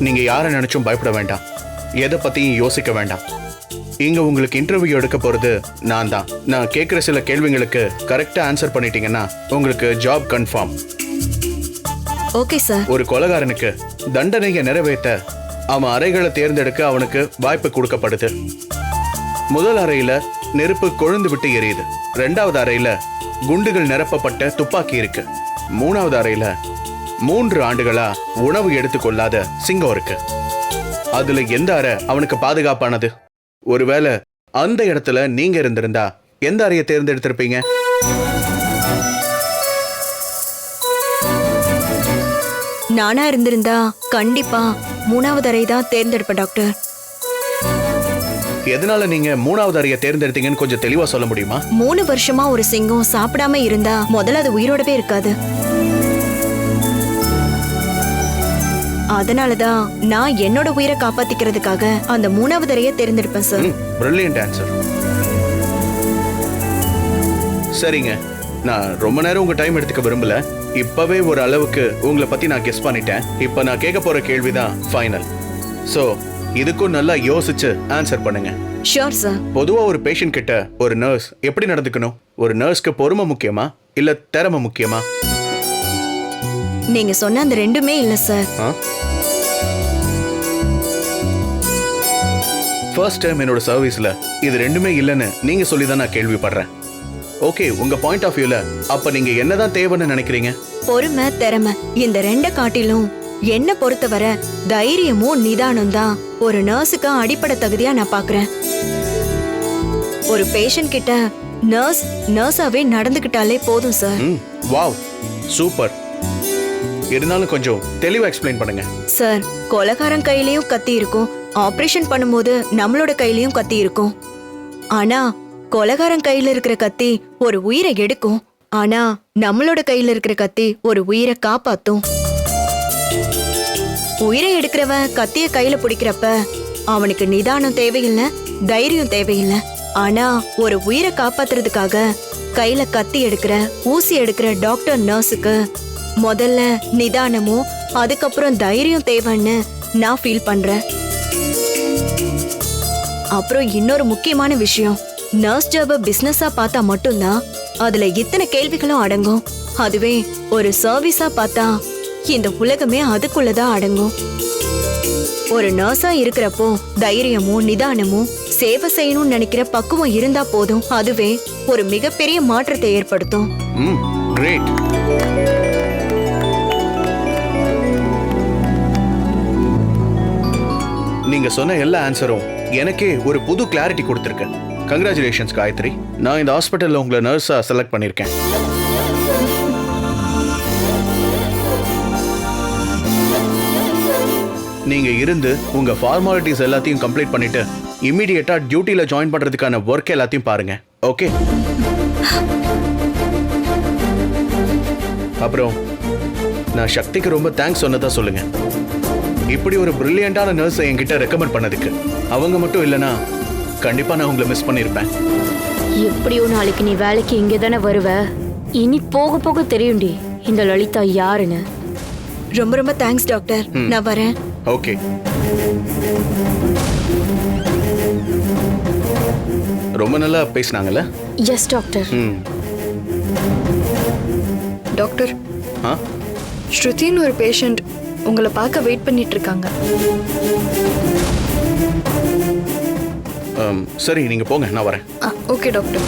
நீங்க யாரை நினைச்சும் பயப்பட வேண்டாம். எதை பத்தியும் யோசிக்க வேண்டாம். இங்க உங்களுக்கு இன்டர்வியூ எடுக்க போறது நான் தான். நான் கேட்குற சில கேள்விங்களுக்கு கரெக்டா ஆன்சர் பண்ணிட்டீங்கன்னா உங்களுக்கு ஜாப் கன்ஃபார்ம் ஓகே சார் ஒரு கொலகாரனுக்கு தண்டனையை நிறைவேற்ற அவன் அறைகளை தேர்ந்தெடுக்க அவனுக்கு வாய்ப்பு கொடுக்கப்படுது. முதல் அறையில நெருப்பு கொழுந்து விட்டு எரியுது. ரெண்டாவது அறையில குண்டுகள் நிரப்பப்பட்ட துப்பாக்கி இருக்கு. மூணாவது அறையில மூன்று ஆண்டுகளா உணவு எடுத்துக்கொள்ளாத சிங்கம் இருக்கு அதுல எந்த அறை அவனுக்கு பாதுகாப்பானது? ஒருவேளை அந்த இடத்துல நீங்க இருந்திருந்தா எந்த அறையை தேர்ந்தெடுத்திருப்பீங்க? நானா இருந்திருந்தா கண்டிப்பா மூணாவது அறை தான் தேர்ந்தெடுப்பேன் டாக்டர். எதனால நீங்க மூணாவது அறையை தேர்ந்தெடுத்தீங்கன்னு கொஞ்சம் தெளிவா சொல்ல முடியுமா? மூணு வருஷமா ஒரு சிங்கம் சாப்பிடாம இருந்தா முதல்ல அது உயிரோடவே இருக்காது. அதனாலதான் நான் என்னோட உயிரை காப்பாத்திக்கிறதுக்காக அந்த மூணாவது அறையை தேர்ந்தெடுப்பேன் சார் பிரில்லியன்ட் ஆன்சர் சரிங்க. நான் ரொம்ப நேரம் உங்க டைம் எடுத்துக்க விரும்பல. இப்பவே ஒரு அளவுக்கு உங்களை பத்தி நான் கெஸ் பண்ணிட்டேன். இப்போ நான் கேட்க போற கேள்விதான் ஃபைனல் ஸோ இதுக்கும் நல்லா யோசிச்சு ஆன்சர் பண்ணுங்க. ஷியோர் சார் பொதுவா ஒரு பேஷண்ட் கிட்ட ஒரு நர்ஸ் எப்படி நடந்துக்கணும்? ஒரு நர்ஸ்க்கு பொறுமை முக்கியமா? இல்ல திறமை முக்கியமா? நீங்க சொன்ன அந்த ரெண்டுமே இல்ல சார். ஃபர்ஸ்ட் டைம் என்னோட சர்வீஸ்ல இது ரெண்டுமே இல்லைன்னு நீங்க சொல்லி தான் நான் கேள்விப்படுறேன். ஓகே உங்க பாயிண்ட் ஆஃப் வியூல அப்ப நீங்க என்னதான் தேவைன்னு நினைக்கிறீங்க? பொறுமை திறமை இந்த ரெண்ட காட்டிலும் என்ன பொறுத்தவரை தைரியமும் நிதானம் தான் ஒரு நர்ஸுக்கு அடிப்படை தகுதியா நான் பாக்குறேன். ஒரு பேஷண்ட் கிட்ட நர்ஸ் நர்ஸாவே நடந்துக்கிட்டாலே போதும் சார். வாவ் சூப்பர் இருந்தாலும் கொஞ்சம் தெளிவா எக்ஸ்பிளைன் பண்ணுங்க. சார் கொலகாரன் கையிலயும் கத்தி இருக்கும். ஆபரேஷன் பண்ணும்போது நம்மளோட கையிலயும் கத்தி இருக்கும். ஆனா கொலகாரன் கையில இருக்கிற கத்தி ஒரு உயிரை எடுக்கும். ஆனா நம்மளோட கையில இருக்கிற கத்தி ஒரு உயிரை காப்பாத்தும். உயிரை எடுக்கிறவன் கத்திய கையில பிடிக்கிறப்ப அவனுக்கு நிதானம் தேவையில்லை தைரியம் தேவையில்லை. ஆனா ஒரு உயிரை காப்பாத்துறதுக்காக கையில கத்தி எடுக்கிற ஊசி எடுக்கிற டாக்டர் நர்ஸுக்கு முதல்ல நிதானமும் அதுக்கப்புறம் தைரியம் தேவைன்னு நான் ஃபீல் பண்றேன். அப்புறம் இன்னொரு முக்கியமான விஷயம் நர்ஸ் ஜாப பிசினஸா பார்த்தா மட்டும்தான் அதுல இத்தனை கேள்விகளும் அடங்கும். அதுவே ஒரு சர்வீஸா பார்த்தா இந்த உலகமே அதுக்குள்ளதான் அடங்கும். ஒரு நர்ஸா இருக்கிறப்போ தைரியமும் நிதானமும் சேவை செய்யணும்னு நினைக்கிற பக்குவம் இருந்தா போதும். அதுவே ஒரு மிகப்பெரிய மாற்றத்தை ஏற்படுத்தும். நீங்க சொன்ன எல்லா ஆன்சரும் எனக்கே ஒரு புது கிளாரிட்டி கொடுத்துருக்கு கங்க்ராச்சுலேஷன்ஸ் காயத்ரி. நான் இந்த ஹாஸ்பிட்டலில் உங்களை நர்ஸாக செலக்ட் பண்ணியிருக்கேன் நீங்க இருந்து உங்க ஃபார்மாலிட்டிஸ் எல்லாத்தையும் கம்ப்ளீட் பண்ணிட்டு இம்மிடியட்டா டியூட்டில ஜாயின் பண்றதுக்கான ஒர்க் எல்லாத்தையும் பாருங்க. ஓகே அப்புறம் நான் சக்திக்கு ரொம்ப தேங்க்ஸ் சொன்னதா சொல்லுங்க. இப்படி ஒரு பிரில்லியண்டான நர்ஸை என்கிட்ட ரெக்கமெண்ட் பண்ணதுக்கு. அவங்க மட்டும் இல்லைன்னா கண்டிப்பா நான் உங்களை மிஸ் பண்ணியிருப்பேன் எப்படியோ நாளைக்கு நீ வேலைக்கு இங்கே தானே வருவ? இனி போக போக தெரியும்டி இந்த லலிதா யாருன்னு. ரொம்ப ரொம்ப தேங்க்ஸ் டாக்டர் நான் வரேன். ஓகே. ரொம்ப நல்லா பேசினாங்கல்ல? எஸ் டாக்டர் ம். டாக்டர் ஆ? ஸ்ருதின்னு ஒரு பேஷண்ட் உங்களை பார்க்க வெயிட் பண்ணிட்டு இருக்காங்க ஆம், சரி நீங்க போங்க நான் வரேன். ஆ ஓகே டாக்டர்